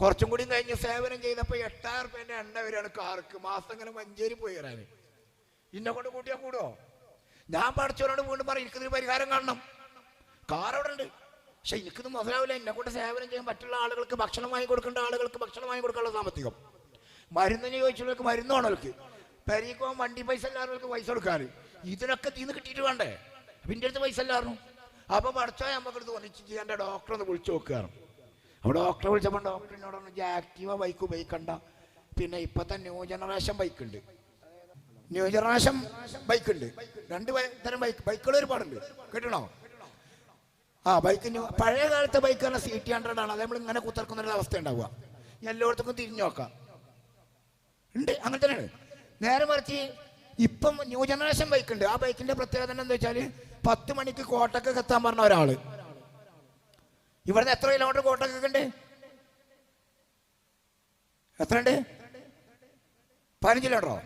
കുറച്ചും കൂടി കഴിഞ്ഞ് സേവനം ചെയ്തപ്പോൾ എട്ടായിരം റുപ്യന്റെ എണ്ണ വരികയാണ് കാർക്ക്. മാസം ഇങ്ങനെ മഞ്ചേരി പോയി വരാൻ ഇന്നെ കൊണ്ട് കൂട്ടിയാൽ കൂടുമോ ഞാൻ പഠിച്ചവരോട് വീണ്ടും പറയും എനിക്കിതിന് പരിഹാരം കാണണം. കാർ അവിടെ ഉണ്ട്. പക്ഷെ എനിക്കിത് മുതലാവില്ല. എന്നെ കൊണ്ട് സേവനം ചെയ്യാൻ മറ്റുള്ള ആളുകൾക്ക് ഭക്ഷണം വാങ്ങി കൊടുക്കേണ്ട ആളുകൾക്ക് ഭക്ഷണം വാങ്ങി കൊടുക്കാനുള്ള സാമ്പത്തികം. മരുന്നിന് ചോദിച്ചവർക്ക് മരുന്ന് വേണവർക്ക് പെരീക്കോ വണ്ടി പൈസ എല്ലാവർക്ക് പൈസ കൊടുക്കാൻ. ഇതിനൊക്കെ തീന്ന് കിട്ടിയിട്ട് വേണ്ടേ? അപ്പം എന്റെ അടുത്ത് പൈസ എല്ലാവരും അപ്പം പഠിച്ചാൽ നമുക്കടുത്ത് തോന്നിച്ച് എന്റെ ഡോക്ടറെ ഒന്ന് വിളിച്ചു നോക്കുകയാണ് അപ്പോൾ ഡോക്ടറെ വിളിച്ചപ്പോൾ ഡോക്ടറിനോട് പറഞ്ഞു ആക്റ്റീവ ബൈക്ക് ഉപയോഗിക്കണ്ട. പിന്നെ ഇപ്പോഴത്തെ ന്യൂ ജനറേഷൻ ബൈക്ക് ഉണ്ട്. ന്യൂ ജനറേഷൻ ബൈക്ക് ഉണ്ട്. രണ്ട് തരം ബൈക്ക് ബൈക്കുകൾ ഒരുപാടുണ്ട്. കേട്ടണോ ആ ബൈക്ക് ന്യൂ പഴയ കാലത്തെ ബൈക്ക് പറഞ്ഞാൽ സി ടി ഹൺഡ്രഡ് ആണ്. അത് നമ്മൾ ഇങ്ങനെ കുത്തിറക്കുന്ന ഒരു അവസ്ഥ ഉണ്ടാവുക. എല്ലായിടത്തും തിരിഞ്ഞു നോക്കാം. ഉണ്ട്. അങ്ങനെ തന്നെയാണ്. നേരെ മറിച്ച് ഇപ്പം ന്യൂ ജനറേഷൻ ബൈക്ക് ഉണ്ട്. ആ ബൈക്കിന്റെ പ്രത്യേകത എന്താ വെച്ചാൽ പത്ത് മണിക്ക് കോട്ടക്കൊക്കെ എത്താൻ പറഞ്ഞ ഒരാൾ. ഇവിടുന്ന് എത്ര കിലോമീറ്റർ കോട്ടക്കൊക്കെ ഉണ്ട് എത്ര ഉണ്ട് പതിനഞ്ച് കിലോമീറ്ററോ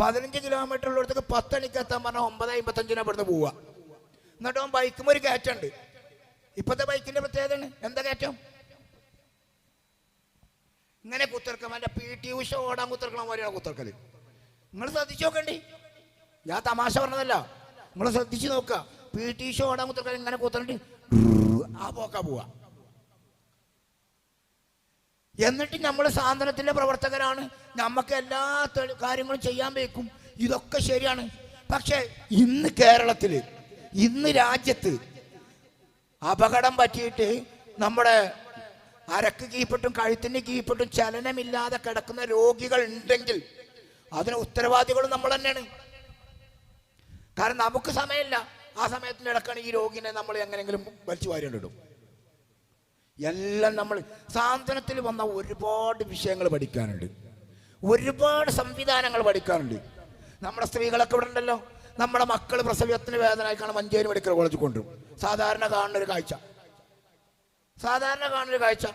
പതിനഞ്ച് കിലോമീറ്റർ ഉള്ളിടത്തേക്ക് പത്തണിക്ക് എത്താൻ പറഞ്ഞാൽ ഒമ്പത് അമ്പത്തഞ്ചിനാണ് ഇവിടുന്ന് പോവുക. എന്നിട്ട് ബൈക്കും ഒരു കയറ്റുണ്ട് ഇപ്പോഴത്തെ ബൈക്കിന്റെ പ്രത്യേകതയാണ് എന്താ കയറ്റം? ഇങ്ങനെ കുത്തിറക്കാം എന്റെ പി ടി ഉഷ ഓടാൻ കുത്തിറക്കണം പോലെയാണ് കുത്തിറക്കൽ നിങ്ങൾ ശ്രദ്ധിച്ചു നോക്കണ്ടി. ഞാൻ തമാശ പറഞ്ഞതല്ല. നിങ്ങൾ ശ്രദ്ധിച്ചു നോക്കുക. പി ടി ഉഷ ഓടാൻ കുത്തിറക്കാൻ ഇങ്ങനെ കുത്തിറണ്ടി ആ പോക്കാ പോവാ എന്നിട്ട് നമ്മൾ സാന്ത്വനത്തിന്റെ പ്രവർത്തകരാണ്. നമുക്ക് എല്ലാ കാര്യങ്ങളും ചെയ്യാൻ വെക്കും ഇതൊക്കെ ശരിയാണ്. പക്ഷെ ഇന്ന് കേരളത്തിൽ ഇന്ന് രാജ്യത്ത് അപകടം പറ്റിയിട്ട് നമ്മുടെ അരക്ക് കീപ്പെട്ടും കഴുത്തിന് കീപ്പെട്ടും ചലനമില്ലാതെ കിടക്കുന്ന രോഗികൾ ഉണ്ടെങ്കിൽ അതിന് ഉത്തരവാദികൾ നമ്മൾ തന്നെയാണ്. കാരണം നമുക്ക് സമയമില്ല. ആ സമയത്തിന് ഇടക്കാണ് ഈ രോഗിനെ നമ്മൾ എങ്ങനെയെങ്കിലും വലിച്ചു വാരിയിടും എല്ലാം നമ്മൾ സാന്ത്വനത്തിൽ വന്ന ഒരുപാട് വിഷയങ്ങൾ പഠിക്കാനുണ്ട്. ഒരുപാട് സംവിധാനങ്ങൾ പഠിക്കാനുണ്ട്. നമ്മുടെ സ്ത്രീകളൊക്കെ ഇവിടെ ഉണ്ടല്ലോ. നമ്മുടെ മക്കൾ പ്രസവത്തിന് വേദനയ്ക്കാണ് മഞ്ചേരി മെഡിക്കൽ കോളേജ് കൊണ്ടുവരും. സാധാരണ കാണുന്ന ഒരു കാഴ്ച. സാധാരണ കാണുന്ന ഒരു കാഴ്ച.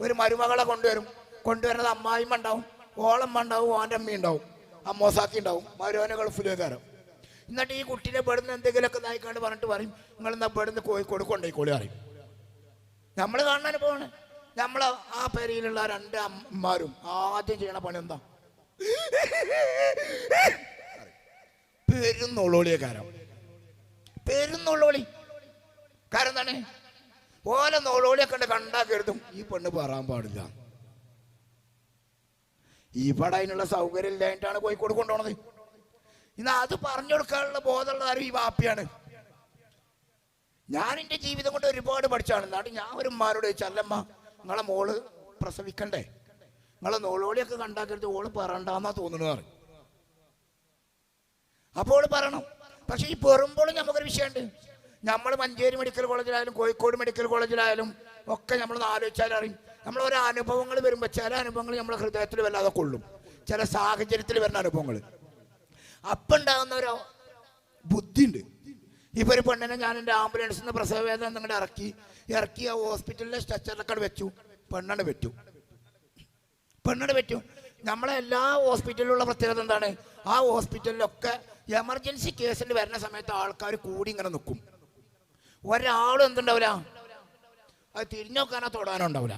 ഒരു മരുമകളെ കൊണ്ടുവരും. കൊണ്ടുവരുന്നത് അമ്മായിമ്മ ഉണ്ടാവും. ഓളമ്മ ഉണ്ടാവും. ഓന്റെ അമ്മ ഉണ്ടാവും. അമ്മോസാക്കി ഉണ്ടാവും. മരുവന ഗൾഫിലേക്കാരം എന്നിട്ട് ഈ കുട്ടീനെ പെടുന്ന എന്തെങ്കിലുമൊക്കെ നായിക്കാണ്ട് പറഞ്ഞിട്ട് പറയും. നിങ്ങൾ എന്നാ പെടുന്ന കോഴിക്കോട് കൊണ്ടുപോയിക്കോളി പറയും. നമ്മൾ കാണാൻ അനുഭവമാണ്. നമ്മൾ ആ പേരയിലുള്ള രണ്ട് അമ്മമാരും ആദ്യം ചെയ്യണ പണി എന്താ? പെരുന്നുള്ളോളിയെ കാരം പെരുന്നുള്ളോളി കാരണം എന്താണ്? ഓലെ നോളോളിയെ കണ്ട് കണ്ടാ കരുതും ഈ പെണ്ണ് പറയാൻ പാടില്ല. ഇവിടെ അതിനുള്ള സൗകര്യം ഇല്ലായിട്ടാണ് കോഴിക്കോട് കൊണ്ടുപോണത്. ഇന്ന് അത് പറഞ്ഞു കൊടുക്കാനുള്ള ബോധമുള്ള ആരും ഈ വാപ്പിയാണ്. ഞാൻ എന്റെ ജീവിതം കൊണ്ട് ഒരുപാട് പഠിച്ചാണ്. എന്നാണ് ഞാൻ ഒരു ഉമ്മാരോട് ചോദിച്ചു അല്ലമ്മ നിങ്ങളെ മോൾ പ്രസവിക്കണ്ടേ? നിങ്ങളെ നോളോളിയൊക്കെ കണ്ടാക്കരുത് ഓൾ പറയണ്ടെന്നാ തോന്നുന്നു പറഞ്ഞു അപ്പോൾ പറയണം. പക്ഷെ ഈ പെറുമ്പോൾ നമുക്കൊരു വിഷയമുണ്ട് നമ്മൾ മഞ്ചേരി മെഡിക്കൽ കോളേജിലായാലും കോഴിക്കോട് മെഡിക്കൽ കോളേജിലായാലും ഒക്കെ നമ്മൾ ആലോചിച്ചാൽ അറിയും. നമ്മൾ ഓരോ അനുഭവങ്ങൾ വരുമ്പോൾ ചില അനുഭവങ്ങൾ നമ്മുടെ ഹൃദയത്തിൽ വല്ലാതെ കൊള്ളും. ചില സാഹചര്യത്തിൽ വരുന്ന അനുഭവങ്ങൾ അപ്പം ഉണ്ടാകുന്ന ഒരു ബുദ്ധിയുണ്ട്. ഇപ്പൊ ഒരു പെണ്ണിനെ ഞാൻ എന്റെ ആംബുലൻസിൽ നിന്ന് പ്രസവ വേദന നിങ്ങളുടെ ഇറക്കി ഇറക്കി ആ ഹോസ്പിറ്റലിലെ സ്ട്രെച്ചറിലൊക്കെ വെച്ചു. പെണ്ണാണ് വെച്ചു. പെണ്ണാണ് വെച്ചു. നമ്മളെ എല്ലാ ഹോസ്പിറ്റലിലുള്ള പ്രത്യേകത എന്താണ്? ആ ഹോസ്പിറ്റലിലൊക്കെ എമർജൻസി കേസിൽ വരുന്ന സമയത്ത് ആൾക്കാർ കൂടി ഇങ്ങനെ നിൽക്കും. ഒരാളും എന്തുണ്ടാവില്ല? അത് തിരിഞ്ഞോക്കാനാ തൊടാനുണ്ടാവില്ല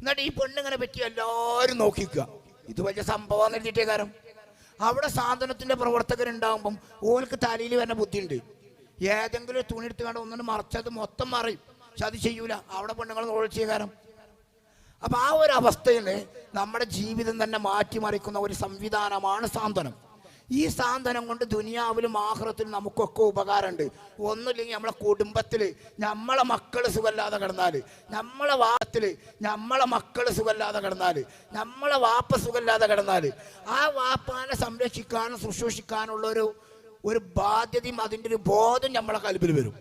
എന്നിട്ട് ഈ പെണ്ണിങ്ങനെ പറ്റി എല്ലാവരും നോക്കിക്കുക. ഇത് വലിയ സംഭവം എഴുതിയിട്ടേ കാരണം അവിടെ സാധനത്തിന്റെ പ്രവർത്തകരുണ്ടാകുമ്പം ഓർക്ക് തലയിൽ വരുന്ന ബുദ്ധിയുണ്ട്. ഏതെങ്കിലും തുണി എടുത്ത് കണ്ട് ഒന്നും മറച്ചത് മൊത്തം മറിയും പക്ഷെ അത് ചെയ്യൂല. അവിടെ പെണ്ണുങ്ങൾ ഒഴിച്ച കാരണം അപ്പൊ ആ ഒരു അവസ്ഥയിൽ നമ്മുടെ ജീവിതം തന്നെ മാറ്റിമറിക്കുന്ന ഒരു സംവിധാനമാണ് സാന്ത്വനം. ഈ സാന്ത്വനം കൊണ്ട് ദുനിയാവിലും ആഹ്റത്തിലും നമുക്കൊക്കെ ഉപകാരമുണ്ട്. ഒന്നുമില്ലെങ്കിൽ നമ്മളെ കുടുംബത്തിൽ നമ്മളെ മക്കൾ സുഖമില്ലാതെ കിടന്നാൽ നമ്മളെ വാത്തിൽ നമ്മളെ മക്കൾ സുഖമില്ലാതെ കിടന്നാൽ നമ്മളെ വാപ്പ സുഖമില്ലാതെ കിടന്നാൽ ആ വാപ്പാനെ സംരക്ഷിക്കാനും ശുശ്രൂഷിക്കാനുള്ള ഒരു ഒരു ബാധ്യതയും അതിന്റെ ഒരു ബോധം നമ്മളെ കൽപ്പിൽ വരും.